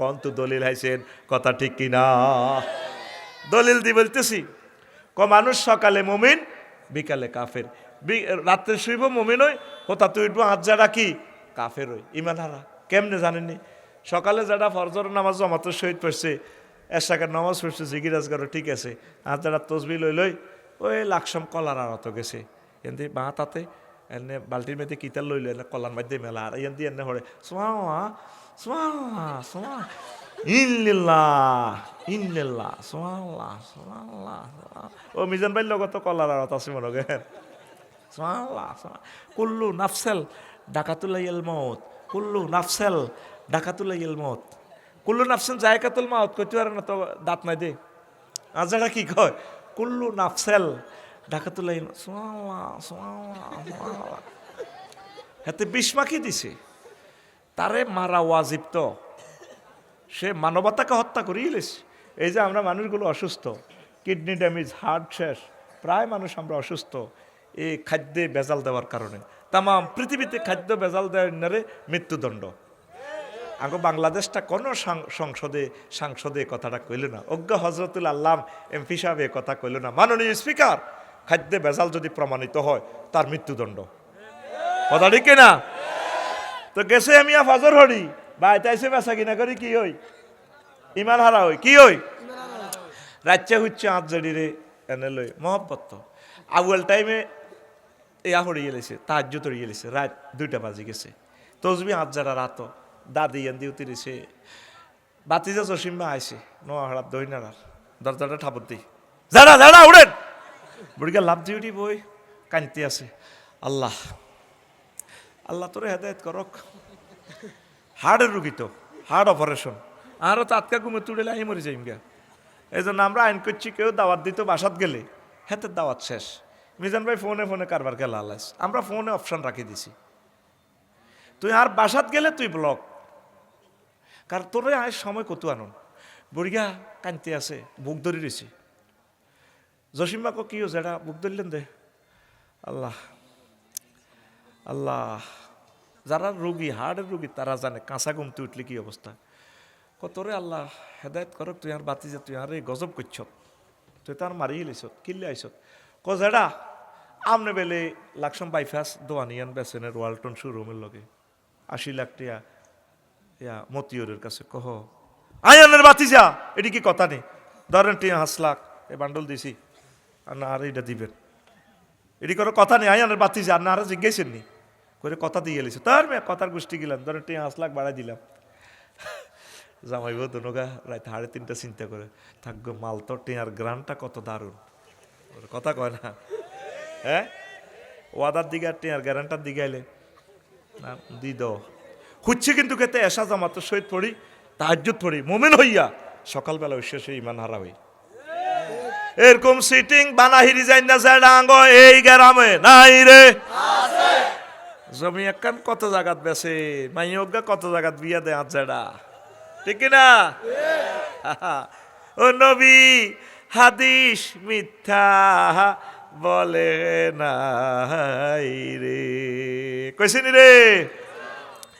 কন তো দলিল হাইছেন? কথা ঠিক কিনা? দলিল দি বলতেছি, ক মানুষ সকালে মুমিন, বিকালে কাফের। রাত্রে শুইব মুমিন হই, হোতা তুই উঠবো যারা কি? কাফের হই। ইমান হারা কেমনে জানেননি? সকালে যারা ফরজর নামাজ জমাতো শহীদ পড়ছে এসাকের নামাজ পড়ছে জিগিরাজগার ঠিক আছে। আজ যারা তসবি লই লই, ওই লাকসম কলার আরত গেছে। এনদি বা তাতে, এনে বালতির মেয়েতে কিতাল লইলো এনে কলার মধ্যে মেলা, আর দিয়ে এনে হরে সোয়া সোয়া সোয়া ইল্লিল্লাহ ইল্লিল্লাহ সোয়াল্লাহ সোয়াল্লাহ ও মিজান ভাইর লগত কলার আরত আছে মনে করেন। সোয়াল্লাহ সোয়া কুল্লু নাফসেল ডাকাতুলাইল মত কুল্লু নাফসেল ডাকাতুলাইল মত কুল্লু নাফসেল জায়কাতুল মাউত, কইতে পারে না তো দাঁত নাই দে। আজারা কি কয়? কুল্লু নাফসেল ডাকাতুলাই সোয়াল্লাহ সোয়াল্লাহ সোয়াল্লাহ হাতে বিষ মাখিয়ে দিছে। তারে মারা ওয়াজিব তো। সে মানবতাকে হত্যা করেই লেছে। এই যে আমরা মানুষগুলো অসুস্থ, কিডনি ড্যামেজ, হার্ট শেষ প্রায় মানুষ আমরা অসুস্থ, এই খাদ্যে বেজাল দেওয়ার কারণে। তাম পৃথিবীতে খাদ্য বেজাল দেওয়ার নারে মৃত্যুদণ্ড। আগে বাংলাদেশটা কোনো সংসদে, সাংসদে কথাটা কইল না। অজ্ঞ হজরতুল আল্লাম এমপি সাহেব এ কথা কইল না। মাননীয় স্পিকার, খাদ্যে বেজাল যদি প্রমাণিত হয়, তার মৃত্যুদণ্ড। কথা ঠিক না তো গেছে আমি ফজর হরি বা এটাইছে বেচা কিনা করি কি হই ইমান হারা হই কি হই রাজ্যে হচ্ছে আঁত জড়িরে এনে লই মহব্বত তো। আউয়াল টাইমে এয়া হরি গেলেছে তাহাজ্য তরি গেলেছে। রাত দুইটা বাজি গেছে। তসবি আজ যারা রাত দাদি এন দিয়ে উতিরিছে বাতিজা জসিম্বা আইছে নোয়া হড়াপ দইনারার দরজাটা ঠাপত দি। যারা যারা উড়েন বুড়িকে লাভ দিয়ে বই কানতে আছে। আল্লাহ। আল্লাহ তোরে হেদায়ত করক। হার্টের রুগী তো হার্ট অপারেশন আরও তাৎকা ঘুমে তুড়েলে আমি মরে যাইম গা। এই জন্য আমরা আইন করছি, কেউ দাওয়াত দিত বাসাত গেলে হেতের দাওয়াত শেষ। মিজান ভাই ফোনে ফোনে কারবার গেল আল্লাহ আমরা ফোনে অপশন রাখি দিছি। তুই আর বাসাত গেলে তুই ব্লক কারণ তোরে আয় সময় কত আনন? বুড়িগা কানতে আছে, বুক ধরি রয়েছে জসিম্মাকে কি হয়েছে? এটা বুক ধরলেন দে। আল্লাহ। আল্লাহ, যারা রুগী হার্টের রুগী, তারা জানে, কাঁচা ঘুমতে উঠলে কি অবস্থা? কতরে আল্লাহ, হেদায়ত করক তুই আর বাতি যে, তুই আর এই গজব করছ। তুই তার মারিয়ে লিছ কিল্লে আইস ক জেডা, আমনে বেলে লাকসম বাইফাস দোয়ানিয়ান বেসেনের ওয়ালটন শোরুমের লগে আশি লাখ টিয়া, ইয়া মতিয়রের কাছে কহ আয়ানের বাতি যা, এটি কি কথা নেই ধরেন টিয়া হাঁস লাখ, এ বান্ডল দিছি, আর না, আর এটা দিবেন। এটি কোনো কথা নেই আয়ানের বাতি যা না, আর জিজ্ঞেসেন নি। করে কথা দিয়ে গেলিস তার মেয়ে, কথার গোষ্ঠী গেলাম। ধরেন টিয়া হাঁস লাখ বাড়াই দিলাম। জামাইব দনোগা রাত সাড়ে তিনটা চিন্তা করে থাকব মাল তো টিয়ার, গ্রানটা কত দারুণ। কথা কয় না। হ্যাঁ? ওয়াদার দিকে আর টিয়ার, গ্যারান্টার দিকে আইলে। না, দি দ খুঁজছে কিন্তু খেতে, এসা জামাতো সহিত পড়ি তাহাজ্জুদ পড়ি, মোমেন হইয়া, সকালবেলা শেষ হয়ে ইমান হারা হই। এরকম সিটিং বানাহিরি যাই না জেডাঙ্গ এই গ্রামে নাই রে। জমি একখান কত জায়গাত বেছে? মাইয়গা কত জায়গাত বিয়া দেয় আজ জেডা ঠিক না ও নবী, হাদিস মিথ্যা বলে নাই রে। কইছিনি রে?